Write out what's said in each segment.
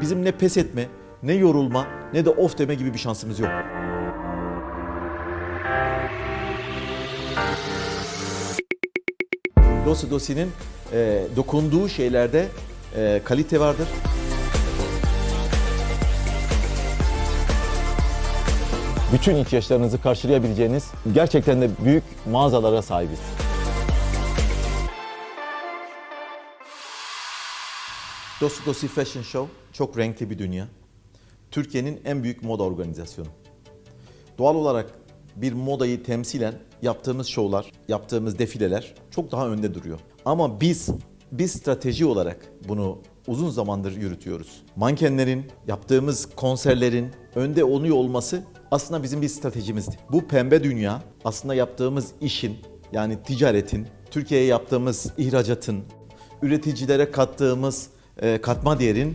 Bizim ne pes etme, ne yorulma, ne de of deme gibi bir şansımız yok. Dosi Dosi'nin e, dokunduğu şeylerde e, kalite vardır. Bütün ihtiyaçlarınızı karşılayabileceğiniz gerçekten de büyük mağazalara sahibiz. Dosi Dosi Fashion Show çok renkli bir dünya. Türkiye'nin en büyük moda organizasyonu. Doğal olarak bir modayı temsilen yaptığımız şovlar, yaptığımız defileler çok daha önde duruyor. Ama biz biz strateji olarak bunu uzun zamandır yürütüyoruz. Mankenlerin, yaptığımız konserlerin önde oluyor olması aslında bizim bir stratejimizdi. Bu pembe dünya aslında yaptığımız işin yani ticaretin, Türkiye'ye yaptığımız ihracatın, üreticilere kattığımız e, katma değerin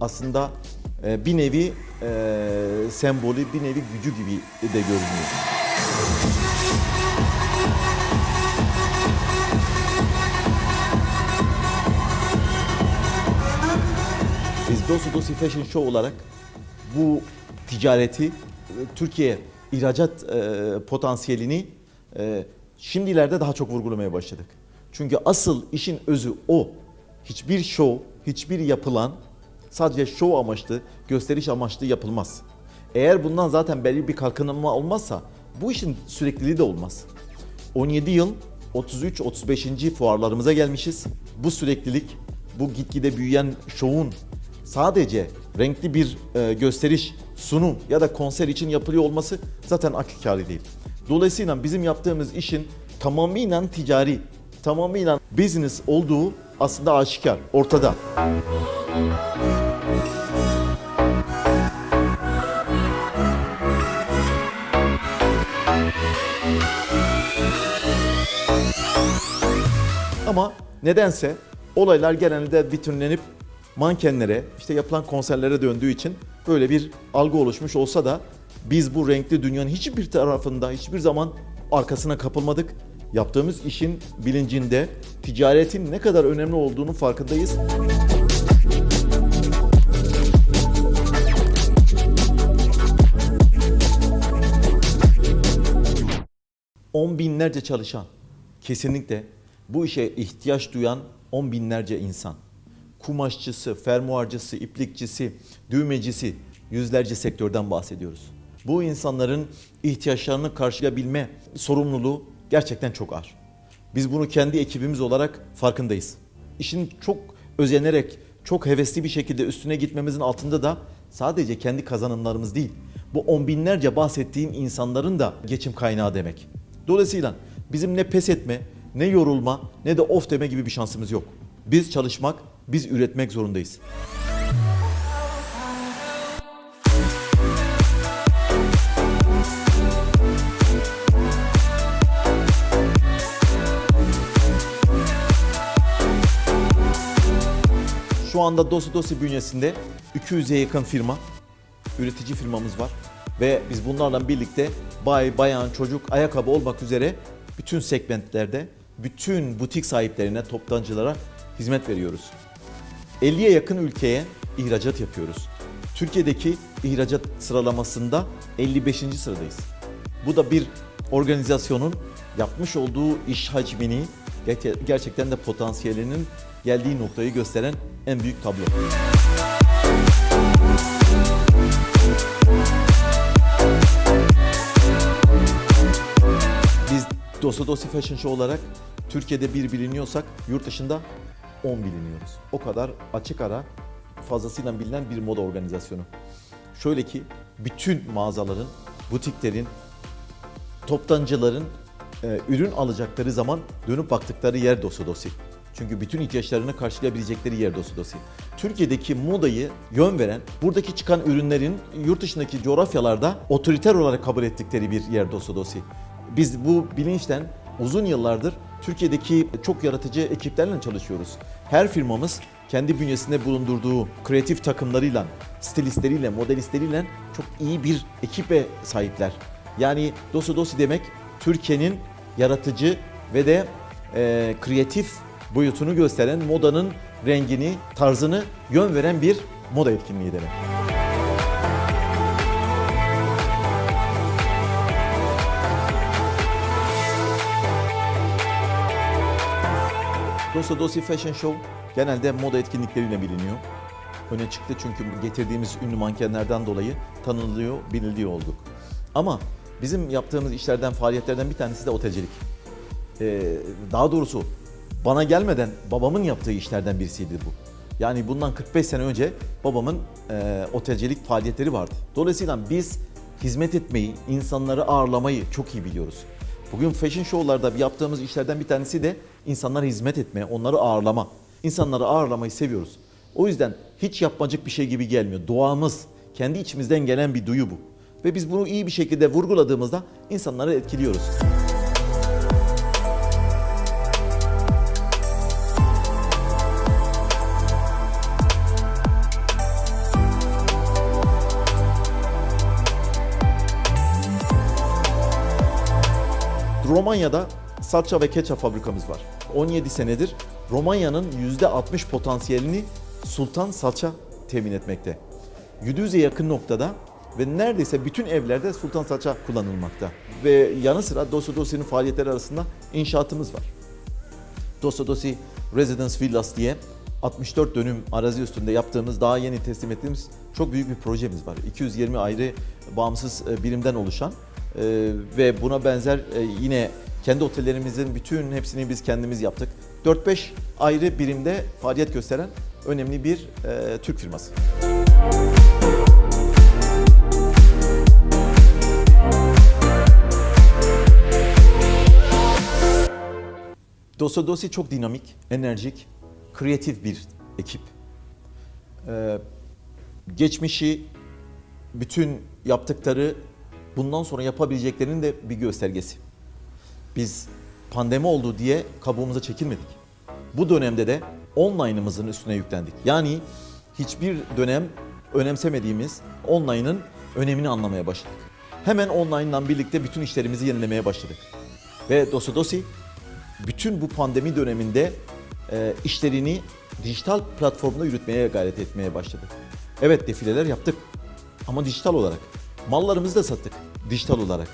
aslında e, bir nevi e, sembolü, bir nevi gücü gibi de görünüyor. Biz Dosu Dosi Fashion Show olarak bu ticareti, e, Türkiye ihracat potansiyelini e, şimdilerde daha çok vurgulamaya başladık. Çünkü asıl işin özü o. Hiçbir show, hiçbir yapılan sadece show amaçlı, gösteriş amaçlı yapılmaz. Eğer bundan zaten belli bir kalkınma olmazsa bu işin sürekliliği de olmaz. 17 yıl 33-35. fuarlarımıza gelmişiz. Bu süreklilik, bu gitgide büyüyen şovun sadece renkli bir e, gösteriş, sunum ya da konser için yapılıyor olması zaten akıl kârı değil. Dolayısıyla bizim yaptığımız işin tamamıyla ticari, tamamıyla business olduğu aslında aşikar, ortada. Ama nedense olaylar genelde vitrinlenip mankenlere, işte yapılan konserlere döndüğü için böyle bir algı oluşmuş olsa da biz bu renkli dünyanın hiçbir tarafında hiçbir zaman arkasına kapılmadık. Yaptığımız işin bilincinde ticaretin ne kadar önemli olduğunu farkındayız. On binlerce çalışan, kesinlikle bu işe ihtiyaç duyan on binlerce insan. Kumaşçısı, fermuarcısı, iplikçisi, düğmecisi, yüzlerce sektörden bahsediyoruz. Bu insanların ihtiyaçlarını karşılayabilme sorumluluğu gerçekten çok ağır. Biz bunu kendi ekibimiz olarak farkındayız. İşin çok özenerek, çok hevesli bir şekilde üstüne gitmemizin altında da sadece kendi kazanımlarımız değil, bu on binlerce bahsettiğim insanların da geçim kaynağı demek. Dolayısıyla bizim ne pes etme, ne yorulma, ne de of deme gibi bir şansımız yok. Biz çalışmak, biz üretmek zorundayız. Şu anda Dosi Dosi bünyesinde 200'e yakın firma, üretici firmamız var. Ve biz bunlarla birlikte bay, bayan, çocuk, ayakkabı olmak üzere bütün segmentlerde, bütün butik sahiplerine, toptancılara hizmet veriyoruz. 50'ye yakın ülkeye ihracat yapıyoruz. Türkiye'deki ihracat sıralamasında 55. sıradayız. Bu da bir organizasyonun yapmış olduğu iş hacmini, ger- gerçekten de potansiyelinin geldiği noktayı gösteren en büyük tablo. Biz Dosa Dosi Fashion Show olarak Türkiye'de bir biliniyorsak yurt dışında 10 biliniyoruz. O kadar açık ara fazlasıyla bilinen bir moda organizasyonu. Şöyle ki bütün mağazaların, butiklerin, toptancıların e, ürün alacakları zaman dönüp baktıkları yer Dosa Dosi. Çünkü bütün ihtiyaçlarını karşılayabilecekleri yer Dosa Dosi. Türkiye'deki modayı yön veren, buradaki çıkan ürünlerin yurt dışındaki coğrafyalarda otoriter olarak kabul ettikleri bir yer Dosa Dosi. Biz bu bilinçten uzun yıllardır Türkiye'deki çok yaratıcı ekiplerle çalışıyoruz. Her firmamız kendi bünyesinde bulundurduğu kreatif takımlarıyla, stilistleriyle, modelistleriyle çok iyi bir ekibe sahipler. Yani Dosu Dosi demek Türkiye'nin yaratıcı ve de e, kreatif boyutunu gösteren modanın rengini, tarzını yön veren bir moda etkinliği demek. Dosa Dosi Fashion Show genelde moda etkinlikleriyle biliniyor. Öne çıktı çünkü getirdiğimiz ünlü mankenlerden dolayı tanınılıyor, biliniliyor olduk. Ama bizim yaptığımız işlerden, faaliyetlerden bir tanesi de otelcilik. Ee, daha doğrusu bana gelmeden babamın yaptığı işlerden birisiydi bu. Yani bundan 45 sene önce babamın e, otelcilik faaliyetleri vardı. Dolayısıyla biz hizmet etmeyi, insanları ağırlamayı çok iyi biliyoruz. Bugün fashion show'larda yaptığımız işlerden bir tanesi de insanlara hizmet etme, onları ağırlama. İnsanları ağırlamayı seviyoruz. O yüzden hiç yapmacık bir şey gibi gelmiyor. Doğamız, kendi içimizden gelen bir duyu bu. Ve biz bunu iyi bir şekilde vurguladığımızda insanları etkiliyoruz. Romanya'da salça ve ketçap fabrikamız var. 17 senedir Romanya'nın %60 potansiyelini Sultan Salça temin etmekte. 700'e yakın noktada ve neredeyse bütün evlerde Sultan Salça kullanılmakta. Ve yanı sıra Dosa Dosi'nin faaliyetleri arasında inşaatımız var. Dosa Dosi Residence Villas diye 64 dönüm arazi üstünde yaptığımız, daha yeni teslim ettiğimiz çok büyük bir projemiz var. 220 ayrı bağımsız e, birimden oluşan ve buna benzer e, yine kendi otellerimizin bütün hepsini biz kendimiz yaptık. 4-5 ayrı birimde faaliyet gösteren önemli bir e, Türk firması. Dosa Dosi çok dinamik, enerjik, kreatif bir ekip. Ee, geçmişi, bütün yaptıkları, bundan sonra yapabileceklerinin de bir göstergesi. Biz pandemi oldu diye kabuğumuza çekilmedik. Bu dönemde de online'ımızın üstüne yüklendik. Yani hiçbir dönem önemsemediğimiz online'ın önemini anlamaya başladık. Hemen online'dan birlikte bütün işlerimizi yenilemeye başladık. Ve Dosa Dosi bütün bu pandemi döneminde e, işlerini dijital platformda yürütmeye gayret etmeye başladı. Evet defileler yaptık ama dijital olarak. Mallarımızı da sattık dijital olarak.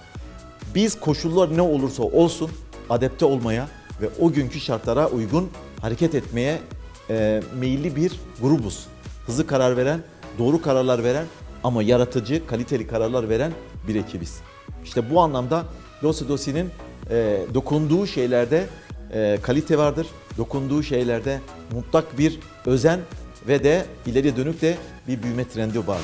Biz koşullar ne olursa olsun adapte olmaya ve o günkü şartlara uygun hareket etmeye e, meyilli bir grubuz. Hızlı karar veren, doğru kararlar veren ama yaratıcı, kaliteli kararlar veren bir ekibiz. İşte bu anlamda Dosi Dosi'nin e, dokunduğu şeylerde e, kalite vardır. Dokunduğu şeylerde mutlak bir özen ve de ileriye dönük de bir büyüme trendi var.